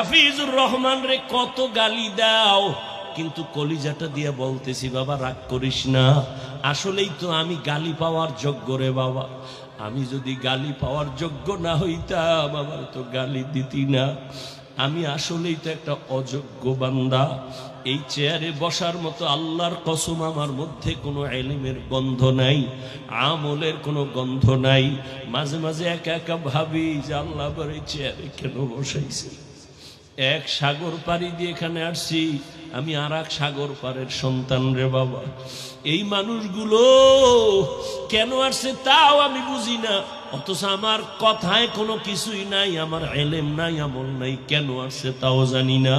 হাফিজুর রহমান রে, কত গালি দাও। কিন্তু কলিজাটা দিয়ে বলতেছি, বাবা, রাগ করিস না। আসলেই তো আমি গালি পাওয়ার যোগ্য রে, বাবা। আমি যদি গালি পাওয়ার যোগ্য না হইতাম, আমার তো গালি দিতি না। আমি আসলেই তো একটা অযোগ্য বান্দা। এই চেয়ারে বসার মতো আল্লাহর কসম আমার মধ্যে কোনো এলিমের গন্ধ নাই, আমলের কোনো গন্ধ নাই। মাঝে মাঝে একা একা ভাবি যে আল্লাহ এই চেয়ারে কেন বসাইছে? এক সাগর পাড়ি দিয়ে এখানে আসছি। আমি আর এক সাগর পাড়ের সন্তান রে বাবা। এই মানুষগুলো কেন আসছে তাও আমি বুঝি না। অথচ আমার কথায় কোনো কিছুই নাই, আমার এলেম নাই, আমল নাই, কেন আসছে তাও জানি না।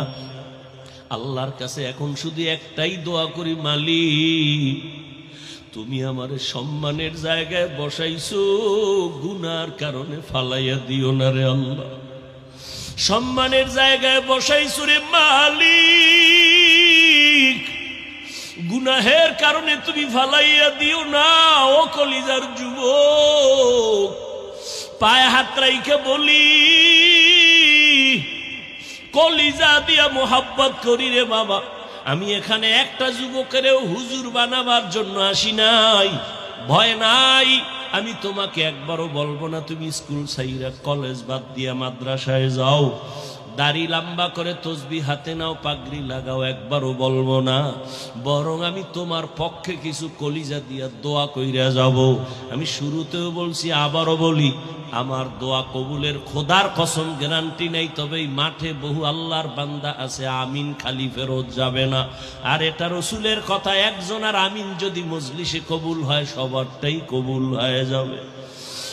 আল্লাহর কাছে এখন শুধু একটাই দোয়া করি, মালিক, তুমি আমার সম্মানের জায়গায় বসাইছো, গুনার কারণে ফালাইয়া দিও না রে আল্লাহ। সম্মানের জায়গায় বসাইছো রে মালিক, গুনাহের কারণে তুমি ফালাইয়া দিও না, ও কলিজার যুবক। পায়ে হাত রাইকে বলি, কলিজা দিয়া মোহাব্বত করি রে বাবা। আমি এখানে একটা যুবকেরও হুজুর বানাবার জন্য আসি নাই, ভয় নাই। আমি তোমাকে একবারও বলব না তুমি স্কুল সাইরা কলেজ বাদ দিয়া মাদ্রাসায় যাও। দাড়ি লম্বা করে তসবি হাতে নাও, পাগড়ি লাগাও, একবারও বলব না। বরং আমি তোমার পক্ষে কিছু কলিজা দিয়া দোয়া কইরা যাব। আমি শুরুতেও বলছি, আবারও বলি, আমার দোয়া কবুলের খোদার কসম গ্যারান্টি নেই, তবে মাঠে বহু আল্লাহর বান্দা আছে, আমিন খালি ফেরত যাবে না। আর এটা রসুলের কথা, একজন আর আমিন যদি মজলিসে কবুল হয়, সবারটাই কবুল হয়ে যাবে।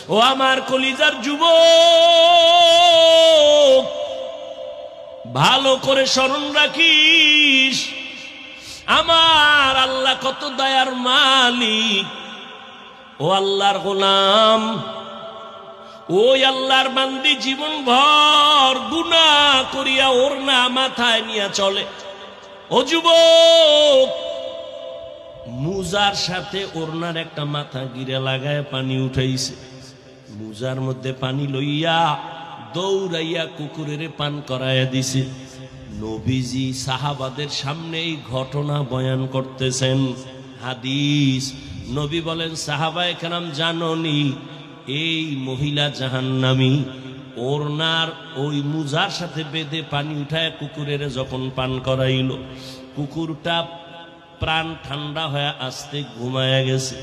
ও আমার কলিজার যুবক! ভালো করে স্মরণ রাখিস। আমার আল্লাহ কত দয়ার মালিক। ও আল্লাহর গোলাম, ওই আল্লাহর বান্দি জীবন ভর গুনা করিয়া ওর না মাথায় নিয়ে চলে। ও যুবক, মুজার সাথে ওরনার একটা মাথা গিরে লাগায় পানি উঠাইছে। মুজার মধ্যে পানি লইয়া দৌড়াইয়া কুকুরের পান করাইয়া দিছে। নবীজি সাহাবাদের সামনে এই ঘটনা বয়ান করতেছেন। হাদিস, নবী বলেন সাহাবা একরাম জাননি, এই মহিলা জাহান্নামী ওরনার ওই মুজার সাথে বেঁধে পানি উঠায় কুকুরের যখন পান করাইল। কুকুরটা প্রাণ ঠান্ডা হয়ে আসতে ঘুমায়া গেছে।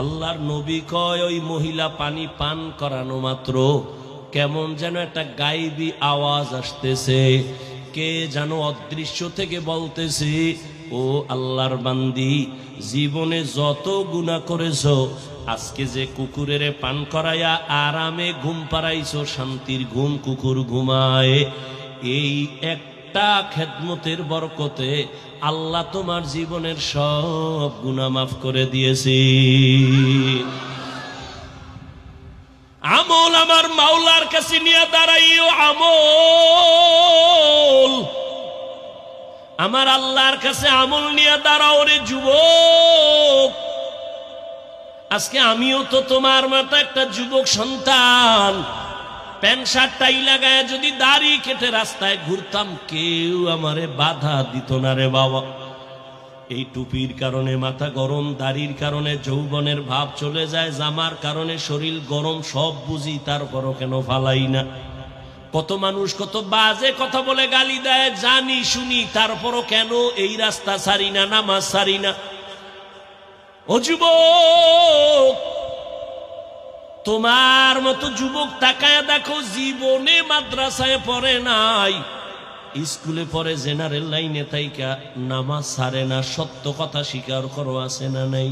আল্লাহর নবী কয়, ওই মহিলা পানি পান করানো মাত্র কেমন যেন একটা গাইবি আওয়াজ আসতেছে। কে যেন অদৃশ্য থেকে বলতেছে, ও আল্লাহর বান্দি, জীবনে যত গুণা করেছ, আজকে যে কুকুরের পান করাইয়া আরামে ঘুম পাড়াইছো, শান্তির ঘুম কুকুর ঘুমায়। এই একটা খেদমতের বরকতে আল্লাহ তোমার জীবনের সব গুণা মাফ করে দিয়েছে। আমল আমার মাওলার কাছে নিয়ে দাঁড়াইও, আমল। আমার আল্লাহর কাছে আমল নিয়ে দাঁড়াও রে যুবক। আজকে আমিও তো তোমার মতো একটা যুবক সন্তান। প্যান্ট শার্ট টাই লাগায় যদি দাড়ি কেটে রাস্তায় ঘুরতাম, কেউ আমারে বাধা দিত না রে বাবা। এই টুপির কারণে মাথা গরম, দাড়ির কারণে যৌবনের ভাব চলে যায়, জামার কারণে শরীর গরম, সব বুঝি তারপরও কেন ফালাই না। কত মানুষ কত বাজে কথা বলে গালি দেয়, জানি, শুনি, তারপরও কেন এই রাস্তা সারি না, নামাজ সারি না। ও যুবক, তোমার মতো যুবক তাকায় দেখো, জীবনে মাদ্রাসায় পড়ে নাই। স্কুলে পরে জেনারেল লাইনে তাইকা নামাজ সারে না, সত্য কথা স্বীকার করো আছে না নাই?